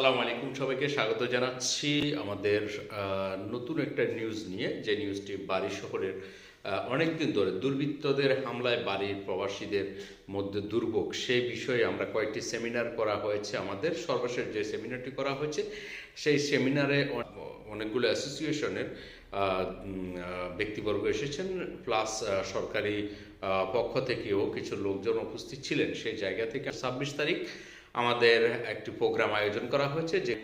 সালাম আলাইকুম সবাইকে স্বাগত জানাচ্ছি আমাদের নতুন একটা নিউজ নিয়ে। যে নিউজটি বাড়ি শহরের অনেক দিন ধরে দুর্বৃত্তদের হামলায় বাড়ির প্রবাসীদের মধ্যে দুর্ভোগ, সেই বিষয়ে আমরা কয়েকটি সেমিনার করা হয়েছে আমাদের। সর্বশেষ যে সেমিনারটি করা হয়েছে, সেই সেমিনারে অনেকগুলো অ্যাসোসিয়েশনের ব্যক্তিবর্গ এসেছেন প্লাস সরকারি পক্ষ থেকেও কিছু লোকজন উপস্থিত ছিলেন। সেই জায়গা থেকে ছাব্বিশ তারিখ আমাদের একটি প্রোগ্রাম আয়োজন করা হয়েছে যে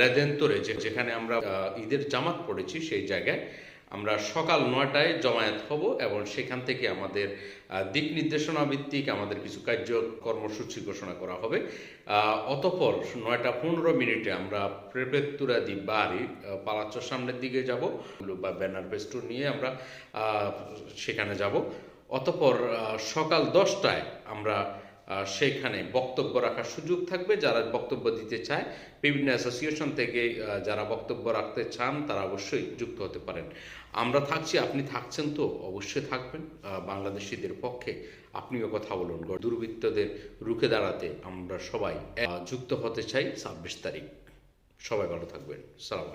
রেদেন্তরে যেখানে আমরা ঈদের জামাত পড়েছি সেই জায়গায়। আমরা সকাল নয়টায় জমায়েত হব এবং সেখান থেকে আমাদের দিক নির্দেশনা ভিত্তিক আমাদের কিছু কার্য কর্মসূচি ঘোষণা করা হবে। অতপর নয়টা পনেরো মিনিটে আমরা প্রেপেত্তুরা দি বাড়ি পালাচ্চর সামনের দিকে যাব বা ব্যানার পেস্টুর নিয়ে আমরা সেখানে যাব। অতপর সকাল দশটায় আমরা সেখানে বক্তব্য রাখার সুযোগ থাকবে। যারা বক্তব্য দিতে চায়, বিভিন্ন অ্যাসোসিয়েশন থেকে যারা বক্তব্য রাখতে চান, তারা অবশ্যই যুক্ত হতে পারেন। আমরা থাকছি, আপনি থাকছেন তো অবশ্যই থাকবেন। বাংলাদেশিদের পক্ষে আপনিও কথা বলুন। দুর্বৃত্তদের রুখে দাঁড়াতে আমরা সবাই যুক্ত হতে চাই ছাব্বিশ তারিখ। সবাই ভালো থাকবেন। সালাম